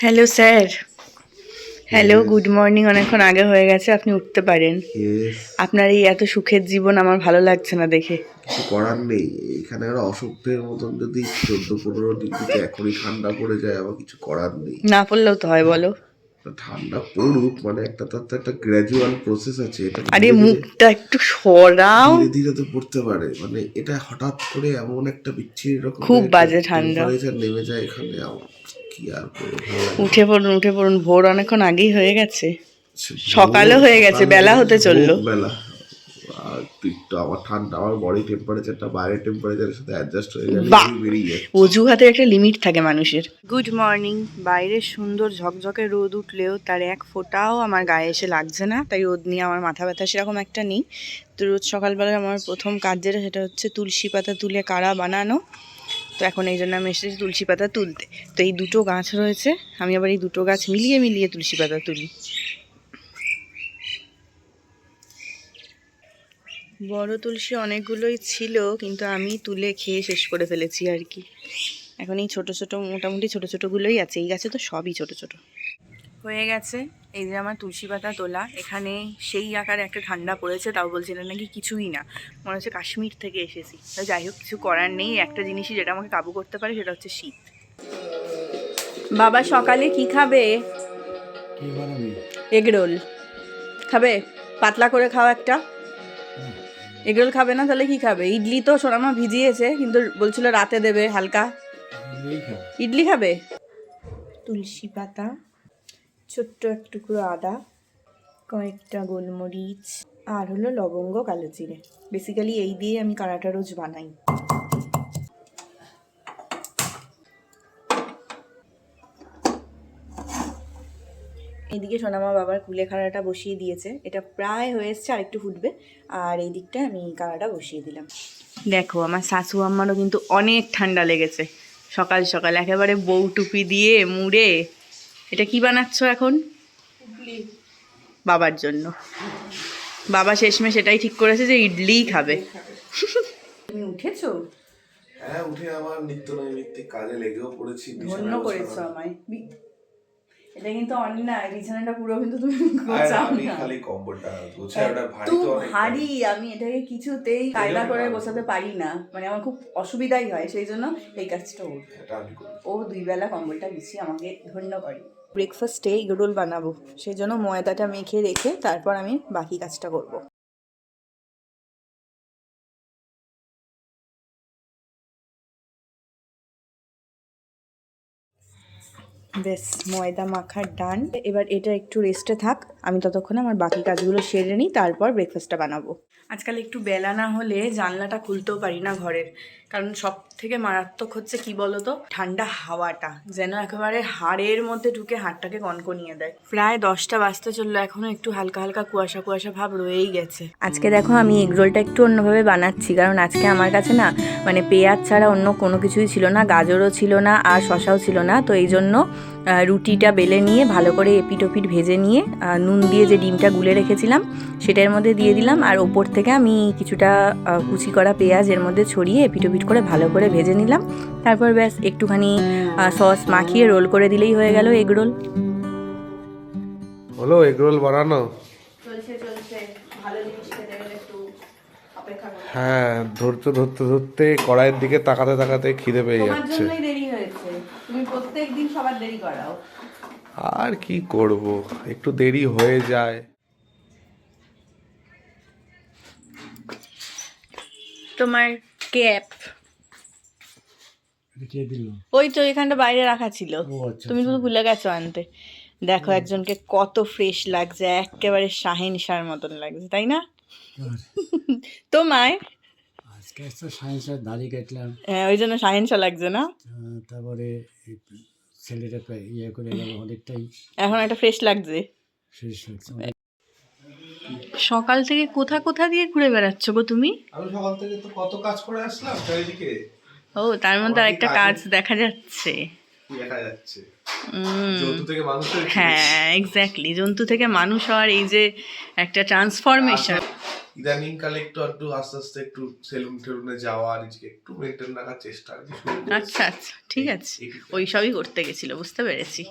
Hello sir hello good morning অনেকক্ষণ আগে হয়ে গেছে আপনি উঠতে পারেন। আপনার এই এত সুখের জীবন আমার ভালো লাগছে না দেখে। কিছু করার নেই। এখানে আর অসুখের মতন যদি চোদ্দ পনেরো ডিগ্রিতে এখনই ঠান্ডা পড়ে যায় আমার কিছু করার নেই। না পড়লেও তো হয় বলো। ঠান্ডা পড়ুক মানে একটা তার তো একটা গ্র্যাজুয়াল প্রসেস আছে এটা আরে মুখটা একটু সরাও ধীরে ধীরে তো পড়তে পারে মানে এটা হঠাৎ করে এমন একটা বিচ্ছিরি রকম খুব বাজে ঠান্ডা। নেমে যায় এখানে কি আর। উঠে পড়ুন উঠে পড়ুন ভোর অনেকক্ষণ আগেই হয়ে গেছে সকালও হয়ে গেছে, বেলা হতে চলল। বেলা তুই আমার ঠান্ডা আমার বডি টেম্পারেচারটা বাইরের টেম্পারেচারের সাথে অ্যাডজাস্ট হয়ে গেলে! বেরিয়ে যায় অজুহাতের একটা লিমিট থাকে মানুষের। গুড মর্নিং বাইরে সুন্দর ঝকঝকে রোদ উঠলেও তার এক ফোঁটাও আমার গায়ে এসে লাগছে না তাই রোদ নিয়ে আমার মাথা ব্যথা সেরকম একটা নেই। তো রোজ সকালবেলায় আমার প্রথম কাজ যেটা সেটা হচ্ছে তুলসী পাতা তুলে কাড়া বানানো। তো এখন এই জন্য আমি এসেছি তুলসী পাতা তুলতে। তো এই দুটো গাছ রয়েছে আমি আবার এই দুটো গাছ মিলিয়ে মিলিয়ে তুলসী পাতা তুলি। বড় তুলসী অনেকগুলোই ছিল কিন্তু আমি তুলে খেয়ে শেষ করে ফেলেছি আর কি। এখন এই ছোটো ছোটো মোটামুটি ছোটো ছোটোগুলোই আছে। এই গাছে তো সবই ছোটো ছোটো। হয়ে গেছে। এই যে আমার তুলসী পাতা তোলা এখানে সেই আকারে একটা ঠান্ডা পড়েছে তাও বলছিলেন নাকি কিছুই না। মনে হচ্ছে কাশ্মীর থেকে এসেছি। তো যাই হোক কিছু করার নেই। একটা জিনিসই যেটা আমাকে কাবু করতে পারে সেটা হচ্ছে শীত। বাবা সকালে কি খাবে? কি বানাবি? এগ রোল খাবে? পাতলা করে খাও একটা। এগ রোল খাবে না তাহলে কি খাবে? ইডলি তো সোনামা ভিজিয়েছে কিন্তু বলছিল রাতে দেবে হালকা। ইডলি খাবে। তুলসী পাতা ছোট্ট এক টুকরো আদা কয়েকটা গোলমরিচ আর হলো লবঙ্গ কালো জিরে। বেসিক্যালি এই দিয়ে আমি কারাটা রোজ বানাই। এইদিকে সোনামা বাবার কুলে খাড়াটা বসিয়ে দিয়েছে। এটা প্রায় হয়ে এসছে আর একটু ফুটবে। আর এই দিকটা আমি কাড়াটা বসিয়ে দিলাম। দেখো আমার শাশু আম্মারও কিন্তু অনেক ঠান্ডা লেগেছে। সকাল সকাল একেবারে বউ টুপি দিয়ে মুড়ে। এটা কি বানাচ্ছ এখন? বাবার জন্য। বাবা শেষমেশ এটাই ঠিক করেছে যে ইডলিই খাবে। তুমি উঠেছো? হ্যাঁ উঠে আমার নিত্য নৈমিত্তিক কাজে লেগেও পড়েছি ধন্য করেছ আমায়। এটা কিন্তু অন্যায় বিছানাটা পুরো কিন্তু তুমি গোছাও আমি না। খালি কম্বলটা গোছাই ওটা ভারী তো ভারী আমি এটাকে কিছুতেই কায়দা করে বসাতে গোছাতে পারি না। মানে আমার খুব অসুবিধাই হয় সেই জন্য এই কাজটা করি। ও দুই বেলা কম্বলটা বিছিয়ে আমাকে ধন্য করে। ব্রেকফাস্টে এগরোল বানাবো সেই জন্য ময়দাটা মেখে রেখে তারপর আমি বাকি কাজটা করব। বেশ, ময়দা মাখার ডান এবার এটা একটু রেস্টে থাক, আমি ততক্ষণে আমার বাকি কাজগুলো সেরে নিই, তারপর ব্রেকফাস্টটা বানাবো। আজকাল একটু বেলা না হলে জানলাটা খুলতেও পারি না ঘরের। কারণ সব থেকে মারাত্মক হচ্ছে কি বলতো? ঠান্ডা হাওয়াটা। যেন একেবারে হাড়ের মধ্যে ঢুকে হাড়টাকে কনকনিয়ে দেয়। প্রায় দশটা বাজতে চলল, এখনও একটু হালকা হালকা কুয়াশা কুয়াশা ভাব রয়েই গেছে। আজকে দেখো আমি এগরোলটা একটু অন্যভাবে বানাচ্ছি, কারণ আজকে আমার কাছে না মানে পেঁয়াজ ছাড়া অন্য কোনো কিছুই ছিল না, গাজরও ছিল না আর শশাও ছিল না, তো এই জন্য রুটিটা বেলে নিয়ে ভালো করে এপিট ওপিট ভেজে নিয়ে নুন দিয়ে যে ডিমটা গুলে রেখেছিলাম সেটার মধ্যে দিয়ে দিলাম। আর ওপর থেকে আমি কিছুটা কুচি করা পেঁয়াজ এর মধ্যে ছড়িয়ে এপিট ওপিট করে ভালো করে ভেজে নিলাম। তারপর ব্যাস একটুখানি সস মাখিয়ে রোল করে দিলেই হয়ে গেল এগ রোল। হলো এগরোল বানানো? চলছে চলছে। ভালো জিনিস খেতে গেলে একটু অপেক্ষা হ্যাঁ ধরতে ধরতে ধরতে কড়াইয়ের দিকে তাকাতে তাকাতে খিদে পেয়ে তোমার যাচ্ছে। জন্যই দেরি প্রত্যেক দিন সবার দেরি করাও। আর কি করব? একটু দেরি হয়ে যায়। তোমার ক্যাপ ওই তো এখানটা বাইরে রাখা ছিল। আচ্ছা তুমি শুধু ভুলে গেছো আনতে। দেখো একজনকে কত ফ্রেশ লাগছে একেবারে শাহিন শার মতন লাগছে তাই না? তোমায় সায়েন্সের দাড়ি কাটলাম। হ্যাঁ, ওই জন্য লাগছে না? তারপরে ছেলেটা ইয়ে করে গেল অনেকটাই। এখন একটা ফ্রেশ লাগছে। সকাল থেকে কোথা কোথা দিয়ে ঘুরে বেড়াচ্ছ গো তুমি? আমি সকাল থেকে তো কত কাজ করে আসলাম চারিদিকে। ও তার মধ্যে আমার আরেকটা কাজ দেখা যাচ্ছে। দেখা যাচ্ছে। হ্যাঁ এক্স্যাক্টলি জন্তু থেকে মানুষ হওয়ার এই যে একটা ট্রান্সফরমেশন ইদানিং কালে একটু একটু আস্তে আস্তে একটু সেলুন টেলুনে যাওয়া নিজেকে একটু মেনটেন রাখার চেষ্টা আচ্ছা আচ্ছা। ঠিক আছে। ওই সবই করতে গেছিল বুঝতে পেরেছি।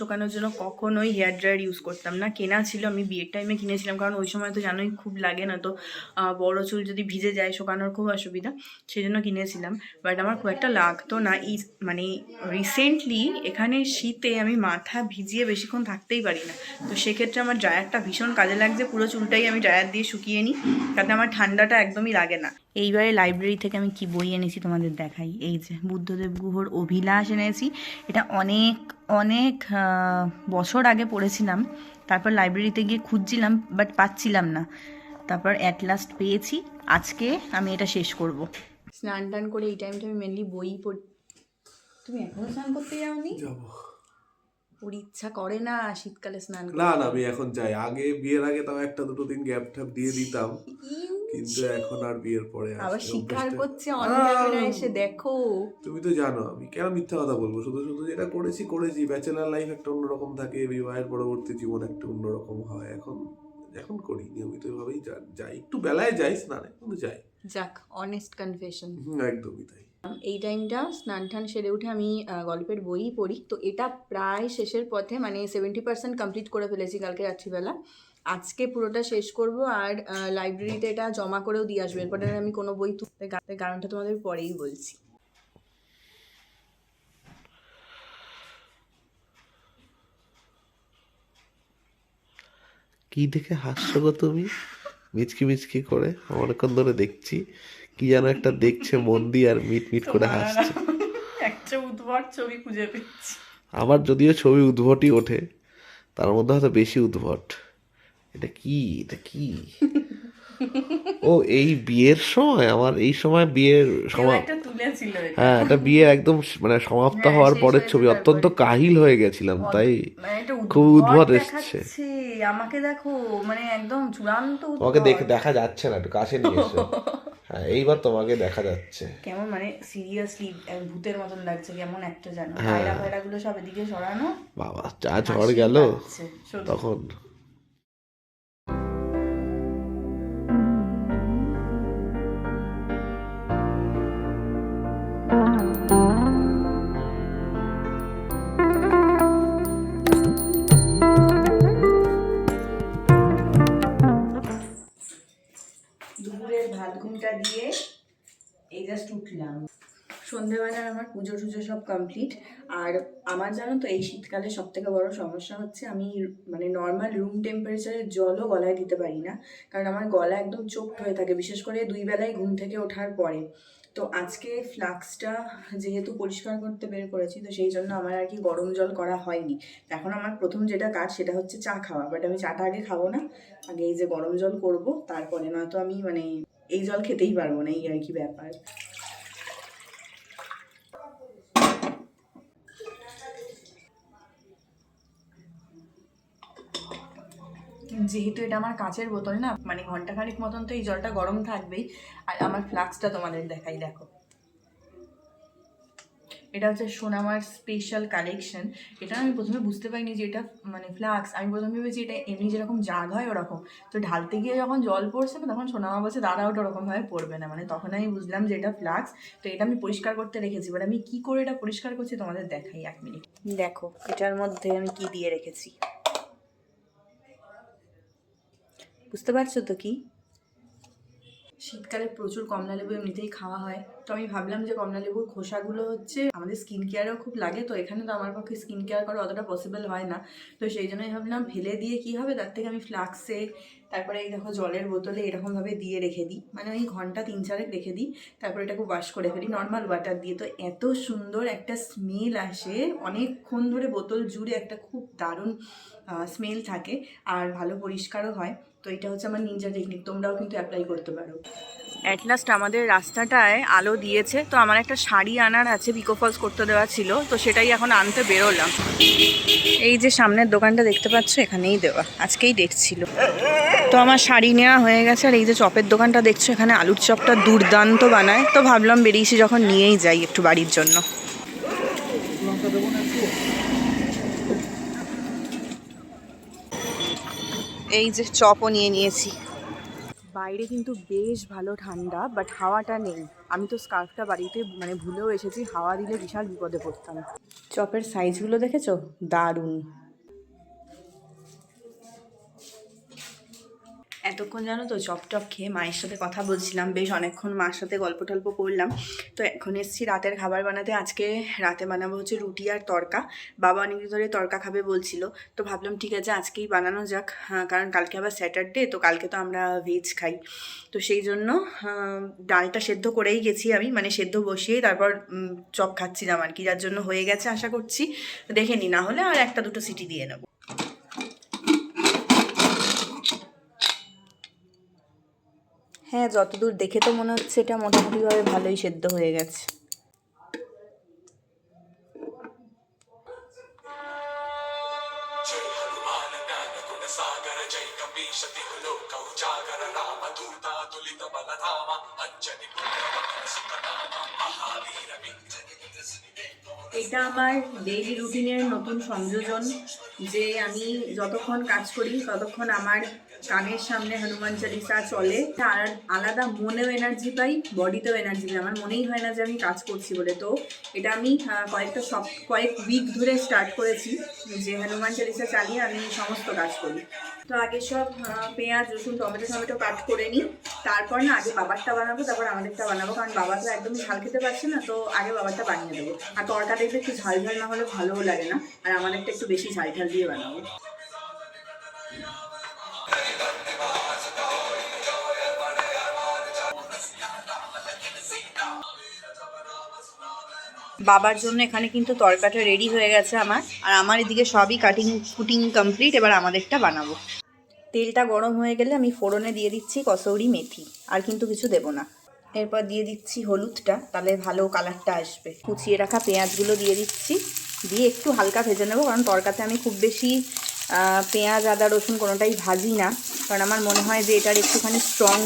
শুকানোর জন্য কখনোই হেয়ার ড্রায়ার ইউজ করতাম না। কেনা ছিল, আমি বিয়ের টাইমে কিনেছিলাম, কারণ ওই সময় তো জানোই খুব লাগে না, তো বড় চুল যদি ভিজে যায়, শুকানোর খুব অসুবিধা সেই জন্য কিনেছিলাম। বাট আমার খুব একটা লাগতো না, এই মানে রিসেন্টলি এখানে শীতে আমি মাথা ভিজিয়ে বেশিক্ষণ থাকতেই পারি না। তো সেক্ষেত্রে আমার ড্রায়ারটা ভীষণ কাজে লাগছে, পুরো চুলটাই আমি ড্রায়ার দিয়ে শুকিয়ে নিই, তাতে আমার ঠান্ডাটা একদমই লাগে না। এইবারে লাইব্রেরি থেকে আমি কি বই এনেছি তোমাদের দেখাই। এই যে বুদ্ধদেব গুহর অভিলাষ এনেছি। এটা অনেক অনেক বছর আগে পড়েছিলাম। তারপর লাইব্রেরিতে গিয়ে খুঁজছিলাম বাট পাচ্ছিলাম না। তারপর অ্যাট লাস্ট পেয়েছি। আজকে আমি এটা শেষ করব। স্নান টান করে এই টাইমটা আমি মেনলি বই পড়ি তুমি এখনও স্নান করতে যাওনি? যাব। ওর ইচ্ছা করে না শীতকালে স্নান। না না আমি এখন যাই। আগে বিয়ের আগে তাও একটা দুটো দিন গ্যাপ ট্যাপ দিয়ে দিতাম। কিন্তু এখন আর বিয়ের পরে আবার স্বীকার করছে অন ক্যামেরা এসে দেখো। তুমি তো জানো আমি কেন মিথ্যা কথা বলব? শুধু শুধু যেটা করেছি করেছি। ব্যাচেলার লাইফ একটা অন্যরকম থাকে বিবাহের পরবর্তী জীবন একটা অন্যরকম হয়। এখন এখন করি নিয়মিত ভাবেই যাই। একটু বেলায় যাই স্নানে কিন্তু যাই। যাক অনেস্ট কনফেশন একদমই তাই। এই টাইমটা স্নান টান সেরে উঠে আমি গল্পের বইই পড়ি। তো এটা প্রায় শেষের পথে মানে সেভেন্টি পার্সেন্ট কমপ্লিট করে ফেলেছি কালকে রাত্রিবেলা। আজকে পুরোটা শেষ করব আর লাইব্রেরিতে এটা জমা করেও দিয়ে আসব। এরপরে আমি কোনো বই তুলতে কারণটা তোমাদের পরেই বলছি। কি দেখে হাসছো গো তুমি? মিচকি মিচকি করে অনেকক্ষণ ধরে দেখছি কি যেন একটা দেখছে মন দিয়ে আর মিট মিট করে হাসছে। একটা উদ্ভট ছবি খুঁজে পেয়েছি। আমার যদিও ছবি উদ্ভটই ওঠে তার মধ্যে হয়তো বেশি উদ্ভট। এটা কি? এটা কি? ও এই বিয়ের সময়? আমার এই সময় বিয়ের সময়। হ্যাঁ এটা বিয়ে একদম মানে সমাপ্ত হ্যাঁ, হওয়ার পরের ছবি। অত্যন্ত কাহিল হয়ে গেছিলাম তাই মানে খুব উদ্ভট এসছে। আমাকে দেখো মানে একদম চূড়ান্ত তোমাকে দেখে দেখা যাচ্ছে না একটু কাছে নিয়ে এসো। হ্যাঁ এইবার তোমাকে দেখা যাচ্ছে। কেমন মানে সিরিয়াসলি ভূতের মতন লাগছে কেমন একটা জানো হ্যাঁ। পায়রা ফায়রা গুলো সব এদিকে সরানো। বাবা যা ঝড় গেল তখন পুজো টুজো সব কমপ্লিট আর আমার জানো তো, এই শীতকালে সব থেকে বড় সমস্যা হচ্ছে আমি মানে নর্মাল রুম টেম্পারেচারের জলও গলায় দিতে পারি না। কারণ আমার গলা একদম চোখড হয়ে থাকে, বিশেষ করে দুই বেলায় ঘুম থেকে ওঠার পরে। তো আজকে ফ্লাক্সটা যেহেতু পরিষ্কার করতে বের করেছি, তো সেই জন্য আমার আর কি গরম জল করা হয়নি। এখন আমার প্রথম যেটা কাজ, সেটা হচ্ছে চা খাওয়া। বাট আমি চাটা আগে খাব না, আগে এই যে গরম জল করব, তারপরে নয়তো আমি মানে এই জল খেতেই পারব না, এই আর কি ব্যাপার। যেহেতু এটা আমার কাঁচের বোতল না মানে ঘন্টাখানিক মতন তো এই জলটা গরম থাকবেই। আর আমার ফ্লাক্সটা তোমাদের দেখাই, দেখো। এটা হচ্ছে সোনামার স্পেশাল কালেকশন এটা আমি প্রথমে বুঝতে পারিনি যে এটা মানে ফ্লাক্স। আমি প্রথমে ভেবেছি এটা এমনি যেরকম জাগ হয় ওরকম। তো ঢালতে গিয়ে যখন জল পড়ছে না, তখন সোনামা বলছে দাদা ওটা ওরকমভাবে পড়বে না। মানে তখন আমি বুঝলাম যে এটা ফ্লাক্স। তো এটা আমি পরিষ্কার করতে রেখেছি। বাট আমি কি করে এটা পরিষ্কার করছি তোমাদের দেখাই এক মিনিট। দেখো, এটার মধ্যে আমি কি দিয়ে রেখেছি? বুঝতে পারছ তো কি? শীতকালে প্রচুর কমলা লেবু এমনিতেই খাওয়া হয়। তো আমি ভাবলাম যে কমলা লেবুর খোসাগুলো হচ্ছে আমাদের স্কিন কেয়ারেও খুব লাগে, তো এখানে তো আমার পক্ষে স্কিন কেয়ার করা অতটা পসিবল হয় না। তো সেই জন্যই ভাবলাম ফেলে দিয়ে কি হবে? তার থেকে আমি ফ্লাক্সে তারপরে এই দেখো জলের বোতলে এরকমভাবে দিয়ে রেখে দিই। মানে ওই ঘণ্টা তিন চারেক রেখে দিই, তারপরে এটাকে ওয়াশ করে ফেলি নর্মাল ওয়াটার দিয়ে। তো এত সুন্দর একটা স্মেল আসে, অনেকক্ষণ ধরে বোতল জুড়ে একটা খুব দারুণ স্মেল থাকে, আর ভালো পরিষ্কারও হয়। তো এটা হচ্ছে আমার নিনজা টেকনিক তোমরাও কিন্তু অ্যাপ্লাই করতে পারো। অ্যাট লাস্ট আমাদের রাস্তাটায় আলো দিয়েছে, তো আমার একটা শাড়ি আনার আছে পিকো ফলস করতে দেওয়া ছিল, তো সেটাই এখন আনতে বেরোলাম। এই যে সামনের দোকানটা দেখতে পাচ্ছ, এখানেই দেওয়া, আজকেই ডেট ছিল। তো আমার শাড়ি নেওয়া হয়ে গেছে, আর এই যে চপের দোকানটা দেখছ, এখানে আলুর চপটা দুর্দান্ত বানায়, তো ভাবলাম বেরিয়েছি যখন নিয়েই যাই একটু বাড়ির জন্য। এই যে চপও নিয়ে নিয়েছি। বাইরে কিন্তু বেশ ভালো ঠান্ডা বাট হাওয়াটা নেই। আমি তো স্কার্ফটা বাড়িতে মানে ভুলেও এসেছি, হাওয়া দিলে বিশাল বিপদে পড়তাম। চপের সাইজগুলো দেখেছ? দারুণ। এতক্ষণ জানো তো চপ টপ খেয়ে মায়ের সাথে কথা বলছিলাম বেশ অনেকক্ষণ মার সাথে গল্প টল্প করলাম। তো এখন এসেছি রাতের খাবার বানাতে আজকে রাতে বানাবো হচ্ছে রুটি আর তরকা। বাবা অনেকদিন ধরে তরকা খাবে বলছিল তো ভাবলাম ঠিক আছে আজকেই বানানো যাক হ্যাঁ, কারণ কালকে আবার স্যাটারডে তো কালকে তো আমরা ভেজ খাই। তো সেই জন্য ডালটা সেদ্ধ করেই গেছি আমি মানে সেদ্ধ বসিয়েই তারপর চপ খাচ্ছিলাম আর কি যার জন্য হয়ে গেছে আশা করছি। দেখে নি না হলে আর একটা দুটো সিটি দিয়ে নেব। হ্যাঁ যতদূর দেখে তো মনে হচ্ছে এটা মোটামুটিভাবে ভালোই সেদ্ধ হয়ে গেছে। এটা আমার ডেইলি রুটিনের নতুন সংযোজন, যে আমি যতক্ষণ কাজ করি, ততক্ষণ আমার কানের সামনে হনুমান চালিসা চলে। আলাদা মনেও এনার্জি পাই বডিতেও এনার্জি পাই। আমার মনেই হয় না যে আমি কাজ করছি বলে। তো এটা আমি কয়েকটা সব, কয়েক উইক ধরে স্টার্ট করেছি যে হনুমান চালিসা চালিয়ে আমি সমস্ত কাজ করি। তো আগে সব পেঁয়াজ, রসুন, টমেটো টমেটো কাট করে নিই। তারপর না আগে বাবারটা বানাবো, তারপর আমাদেরটা বানাবো। কারণ বাবা তো একদমই ঝাল খেতে পারছে না, তো আগে বাবারটা বানিয়ে দেবো। আর তরকা দেখবে একটু ঝাল ঝাল না হলে ভালোও লাগে না। আর আমাদেরটা একটু বেশি ঝাল ঝাল দিয়ে বানাবো। বাবার জন্য এখানে কিন্তু তরকাটা রেডি হয়ে গেছে আমার। আর আমার এদিকে সবই কাটিং কুটিং কমপ্লিট এবার আমাদেরটা বানাবো। তেলটা গরম হয়ে গেলে আমি ফোড়নে দিয়ে দিচ্ছি কসৌরি মেথি, আর কিন্তু কিছু দেব না। এরপর দিয়ে দিচ্ছি হলুদটা, তাহলে ভালো কালারটা আসবে। কুচিয়ে রাখা পেঁয়াজগুলো দিয়ে দিচ্ছি। দিয়ে একটু হালকা ভেজে নেব, কারণ তরকাতে আমি খুব বেশি পেঁয়াজ, আদা, রসুন কোনোটাই ভাজি না। কারণ আমার মনে হয় যে এটার একটুখানি স্ট্রং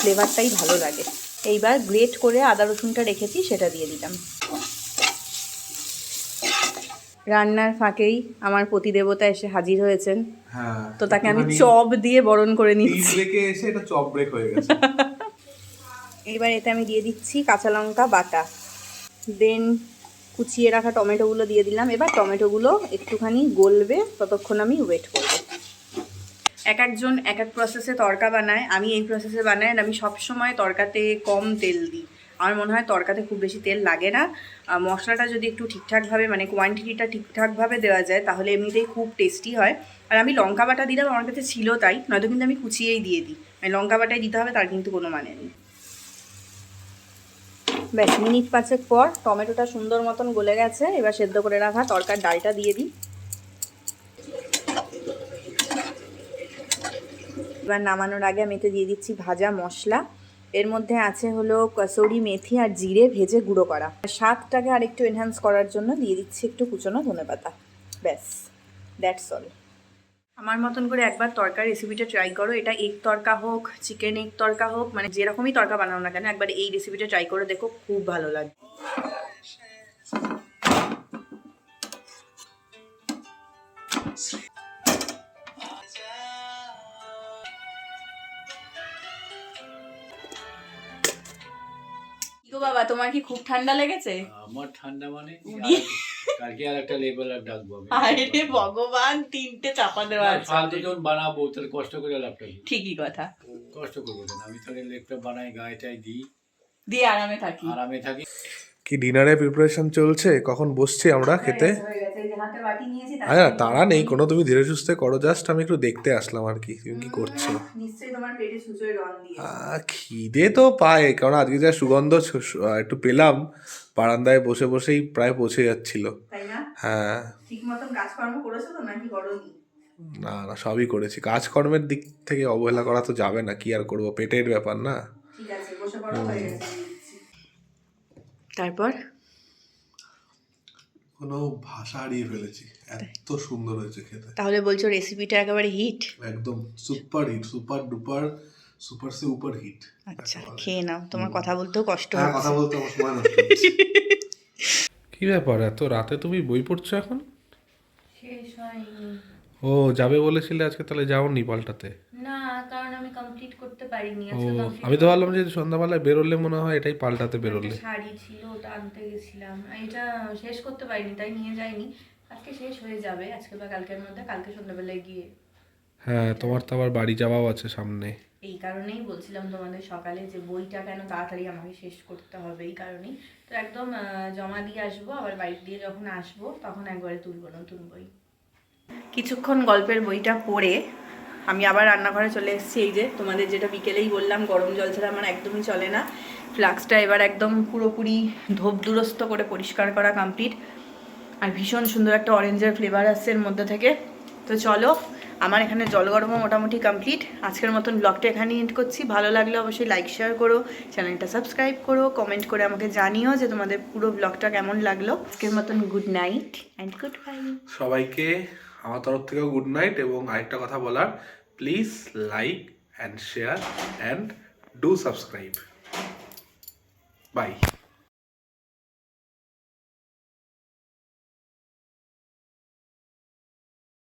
ফ্লেভারটাই ভালো লাগে। এইবার গ্রেট করে আদা, রসুনটা রেখেছি, সেটা দিয়ে দিলাম। রান্নার ফাঁকেই আমার পতিদেবতা এসে হাজির হয়েছেন। হ্যাঁ তো তাকে আমি চপ দিয়ে বরণ করে নিচ্ছি। এসে এটা চপ ব্রেক হয়ে গেছে। এবার এতে আমি দিয়ে দিচ্ছি কাঁচা লঙ্কা বাটা। দেন কুচিয়ে রাখা টমেটোগুলো দিয়ে দিলাম। এবার টমেটোগুলো একটুখানি গলবে ততক্ষণ আমি ওয়েট করব। এক একজন এক এক প্রসেসে তরকা বানায় আমি এই প্রসেসে বানাই আর আমি সবসময় তরকাতে কম তেল দিই। আমার মনে হয় তরকাতে খুব বেশি তেল লাগে না। মশলাটা যদি একটু ঠিকঠাকভাবে মানে কোয়ান্টিটিটা ঠিকঠাকভাবে দেওয়া যায়, তাহলে এমনিতেই খুব টেস্টি হয়। আর আমি লঙ্কা বাটা দিলাম, আমার কাছে ছিল তাই, নয়তো কিন্তু আমি কুচিয়েই দিয়ে দিই। মানে লঙ্কা বাটাই দিতে হবে, তার কিন্তু কোনো মানে নেই। ব্যাস, মিনিট পাঁচেক পর টমেটোটা সুন্দর মতন গলে গেছে, এবার সেদ্ধ করে রাখা তরকার ডালটা দিয়ে দিই। এবার নামানোর আগে আমি এতে দিয়ে দিচ্ছি ভাজা মশলা। এর মধ্যে আছে হলো কসৌরি মেথি আর জিরে ভেজে গুঁড়ো করা। স্বাদটাকে আরেকটু এনহ্যান্স করার জন্য দিয়ে দিচ্ছি একটু কুচনো ধনেপাতা ব্যাস দ্যাটস অল আমার মতন করে একবার তরকার রেসিপিটা ট্রাই করো। এটা এগ তরকা হোক চিকেন এগ তরকা হোক মানে যেরকমই তরকা বানাও না কেন, একবার এই রেসিপিটা ট্রাই করে দেখো, খুব ভালো লাগে। বাবা তোমার কি খুব ঠান্ডা লেগেছে? আমার ঠান্ডা মানে কালকে আর একটা লেবেল আর ডাকবো। আরে ভগবান তিনটে চাপা দেওয়া আছে। ফালতু যখন বানাবো তাহলে কষ্ট করে লাভটা ঠিকই কথা। কষ্ট করব না আমি তাহলে লেপটা বানাই গায়ে টাই দিই। দিয়ে আরামে থাকি। আরামে থাকি। কি ডিনারে প্রিপারেশন চলছে? কখন বসছি আমরা খেতে? হয়ে হাতে বাটি নিয়েছি, তার আরে না, তারা নেই কোনো তুমি ধীরে সুস্থে করো জাস্ট আমি একটু দেখতে আসলাম আর কি তুমি কি করছ? নিশ্চয়ই তোমার পেটে সুচোয় রং দিয়ে খিদে তো পায় কারণ আজকে যা সুগন্ধ একটু পেলাম বারান্দায় বসে বসেই প্রায় পৌঁছে যাচ্ছিল। তাই না? হ্যাঁ। ঠিক মতন কাজকর্ম করেছ তো নাকি করোনি? না না সবই করেছি। কাজকর্মের দিক থেকে অবহেলা করা তো যাবে না কি আর করব পেটের ব্যাপার না। ঠিক আছে বসে পড়ো হয়ে গেছে তারপর? কোনো ভাষা হারিয়ে ফেলেছি। এত সুন্দর হয়েছে খেতে। তাহলে বলছো রেসিপিটা একেবারে হিট একদম super hit super duper super সে উপর হিট আচ্ছা খেয়ে নাও তোমার কথা বলতেও কষ্ট হ্যাঁ কথা বলতে আমার সময় নষ্ট কি ব্যাপার এত রাতে তুমি বই পড়ছো এখন? ও যাবে বলেছিলে আজকে তাহলে যাওনি পাল্টাতে। না কারণ আমি কমপ্লিট করতে পারিনি আমি তো ভাবলাম যে সন্ধ্যাবেলায় বেরোলে মনে হয় এটাই পাল্টাতে বেরোলে। শাড়ি ছিল ওটা আনতে গেছিলাম। এটা শেষ করতে পারিনি তাই নিয়ে যাইনি। আজকে শেষ হয়ে যাবে আজকে বা কালকের মধ্যে কালকে সন্ধ্যাবেলায় গিয়ে। হ্যাঁ তোমার তো আবার বাড়ি যাওয়াও আছে সামনে। এই কারণেই বলছিলাম তোমাদের সকালে যে বইটা কেন তাড়াতাড়ি আমাকে শেষ করতে হবে এই কারণেই। তো একদম জমা দিয়ে আসব আবার বাড়ি দিয়ে যখন আসব তখন একবারে তুলবো নতুন বই। কিছুক্ষণ গল্পের বইটা পড়ে আমি আবার রান্নাঘরে চলে এসেছি, এই যে তোমাদের যেটা বিকেলেই বললাম, গরম জল ছাড়া আমার একদমই চলে না। ফ্লাক্সটা এবার একদম পুরোপুরি ধোপ দুরস্ত করে পরিষ্কার করা কমপ্লিট আর ভীষণ সুন্দর একটা অরেঞ্জের ফ্লেভার আসছে এর মধ্যে থেকে। তো চলো, আমার এখানে জল গরমও মোটামুটি কমপ্লিট আজকের মতন ব্লগটা এখানেই এন্ড করছি। ভালো লাগলে অবশ্যই লাইক শেয়ার করো চ্যানেলটা সাবস্ক্রাইব করো কমেন্ট করে আমাকে জানিও যে তোমাদের পুরো ব্লগটা কেমন লাগল। আজকের মতন good night and good bye সবাইকে আমার তরফ থেকেও গুড নাইট এবং আরেকটা কথা বলার please like and share and do subscribe bye